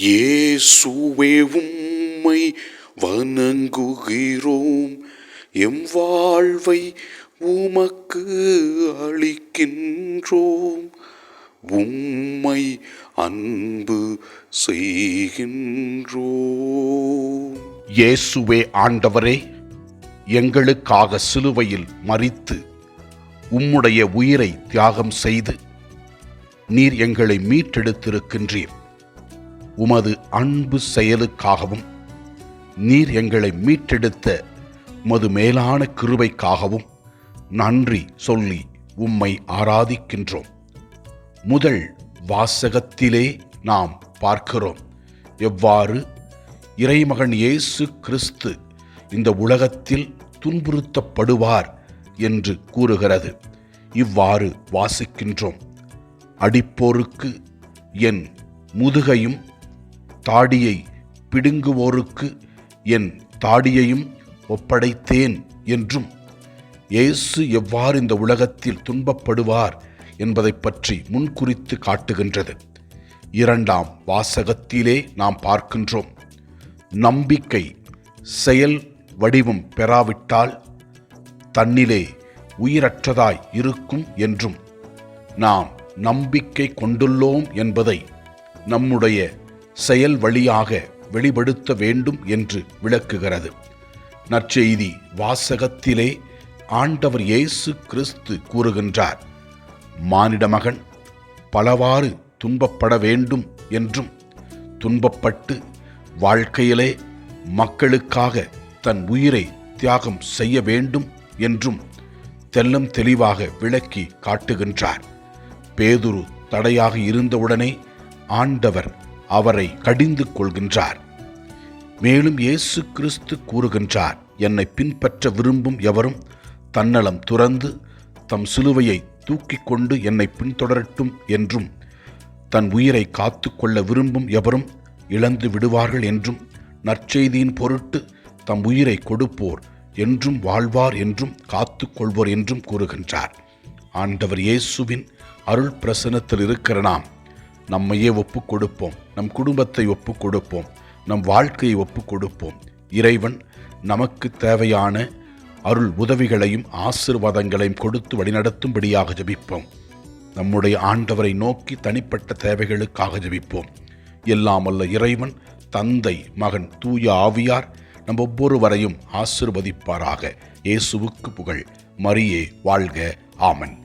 இயேசுவே உம்மை வணங்குகிறோம். எம் வாழ்வை உமக்கு அளிக்கின்றோம். உம்மை அன்பு செய்கின்றோம். இயேசுவே ஆண்டவரே எங்களுக்காக சிலுவையில் மறித்து உம்முடைய உயிரை தியாகம் செய்து நீர் எங்களை மீட்டெடுத்திருக்கின்றீர். உமது அன்பு செயலுக்காகவும் நீர் எங்களை மீட்டெடுத்த உமது மேலான கிருபைக்காகவும் நன்றி சொல்லி உம்மை ஆராதிக்கின்றோம். முதல் வாசகத்திலே நாம் பார்க்கிறோம். எவ்வாறு? இறைமகன் இயேசு கிறிஸ்து இந்த உலகத்தில் துன்புறுத்தப்படுவார் என்று கூறுகிறது. இவ்வாறு வாசிக்கின்றோம். அடிப்போருக்கு என் முதுகையும் தாடியை பிடுங்குவோருக்கு என் தாடியையும் ஒப்படைத்தேன் என்றும் இயேசு எவ்வாறு இந்த உலகத்தில் துன்பப்படுவார் என்பதை பற்றி முன்குறித்து காட்டுகின்றது. இரண்டாம் வாசகத்திலே நாம் பார்க்கின்றோம். நம்பிக்கை செயல் வடிவம் பெறாவிட்டால் தன்னிலே உயிரற்றதாய் இருக்கும் என்றும் நாம் நம்பிக்கை கொண்டுள்ளோம் என்பதை நம்முடைய செயல் வழியாக வெளிப்படுத்த வேண்டும் என்று விளக்குகிறது. நற்செய்தி வாசகத்திலே ஆண்டவர் இயேசு கிறிஸ்து கூறுகின்றார். மானிட மகன் பலவாறு துன்பப்பட வேண்டும் என்றும் துன்பப்பட்டு வாழ்க்கையிலே மக்களுக்காக தன் உயிரை தியாகம் செய்ய வேண்டும் என்றும் தெல்லம் தெளிவாக விளக்கி காட்டுகின்றார். பேதுரு தடையாக இருந்தவுடனே ஆண்டவர் அவரை கடிந்து கொள்கின்றார். மேலும் இயேசு கிறிஸ்து கூறுகின்றார் என்னை பின்பற்ற விரும்பும் எவரும் தன்னலம் துறந்து தம் சிலுவையை தூக்கிக் கொண்டு என்னை பின்தொடரட்டும் என்றும் தன் உயிரை காத்து கொள்ள விரும்பும் எவரும் இழந்து விடுவார்கள் என்றும் நற்செய்தியின் பொருட்டு தம் உயிரை கொடுப்போர் என்றும் வாழ்வார் என்றும் காத்து கொள்வோர் என்றும் கூறுகின்றார். ஆண்டவர் இயேசுவின் அருள் பிரசனத்தில் இருக்கிற நாம் நம்மையே ஒப்புக் கொடுப்போம் நம் குடும்பத்தை ஒப்பு கொடுப்போம். நம் வாழ்க்கையை ஒப்பு கொடுப்போம். இறைவன் நமக்கு தேவையான அருள் உதவிகளையும் ஆசிர்வாதங்களையும் கொடுத்து வழிநடத்தும்படியாக ஜபிப்போம். நம்முடைய ஆண்டவரை நோக்கி தனிப்பட்ட தேவைகளுக்காக ஜபிப்போம். எல்லாம் அல்ல இறைவன் தந்தை மகன் தூய ஆவியார் நம் ஒவ்வொருவரையும் ஆசிர்வதிப்பாராக. இயேசுவுக்கு புகழ். மரியே வாழ்க. ஆமன்.